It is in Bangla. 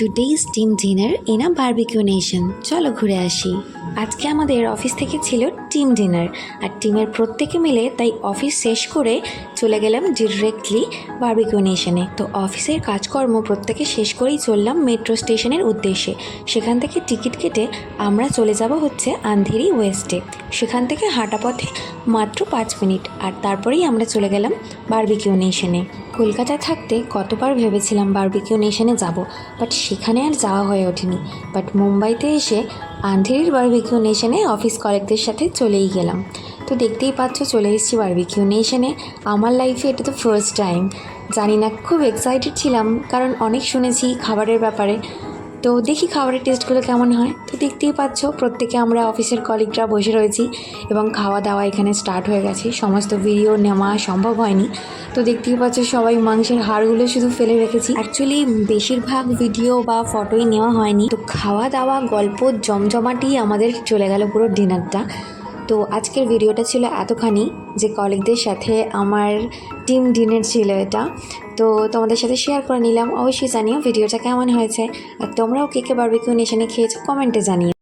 Today's team dinner in a barbecue nation চলো ঘুরে আসি। আজকে আমাদের অফিস থেকে ছিল টিম ডিনার আর টিমের প্রত্যেকে মিলে তাই অফিস শেষ করে চলে গেলাম ডিরেক্টলি বার্বিকিউ নেশনে তো অফিসের কাজকর্ম প্রত্যেকে শেষ করেই চললাম মেট্রো স্টেশনের উদ্দেশ্যে। সেখান থেকে টিকিট কেটে আমরা চলে যাব হচ্ছে আন্ধেরি ওয়েস্টে সেখান থেকে হাঁটা পথে মাত্র পাঁচ মিনিট। আর তারপরেই আমরা চলে গেলাম বার্বিকিউ নেশনে কলকাতায় থাকতে কতবার ভেবেছিলাম বার্বিকিউ নেশনে যাব। বাট সেখানে আর যাওয়া হয়ে ওঠেনি। বাট মুম্বাইতে এসে আন্ধেরির বার্বিকিউ নেশনে অফিস কলেজদের সাথে চলেই গেলাম। তো দেখতেই পাচ্ছ, চলে এসেছি বারবিকিউ নেশনে আমার লাইফে এটা তো ফার্স্ট টাইম জানি না, খুব এক্সাইটেড ছিলাম, কারণ অনেক শুনেছি খাবারের ব্যাপারে। তো দেখি খাবারের টেস্টগুলো কেমন হয়। তো দেখতেই পাচ্ছ, প্রত্যেকে আমরা অফিসের কলিগরা বসে রয়েছি এবং খাওয়া দাওয়া এখানে স্টার্ট হয়ে গেছে। সমস্ত ভিডিও নেওয়া সম্ভব হয়নি। তো দেখতেই পাচ্ছ, সবাই মাংসের হাড়গুলো শুধু ফেলে রেখেছি। অ্যাকচুয়ালি বেশিরভাগ ভিডিও বা ফটোই নেওয়া হয়নি। তো খাওয়া দাওয়া গল্প, জমজমাটি আমাদের চলে গেল পুরো ডিনারটা তো আজকের ভিডিওটা ছিল এতখানি যে কলিগদের সাথে আমার টিম ডিনার ছিল এটা। তো তোমাদের সাথে শেয়ার করে নিলাম। অবশ্যই জানিও ভিডিওটা কেমন হয়েছে। আর তোমরাও কে কে বারবিকিউ নেশনে খেয়েছো কমেন্টে জানিও।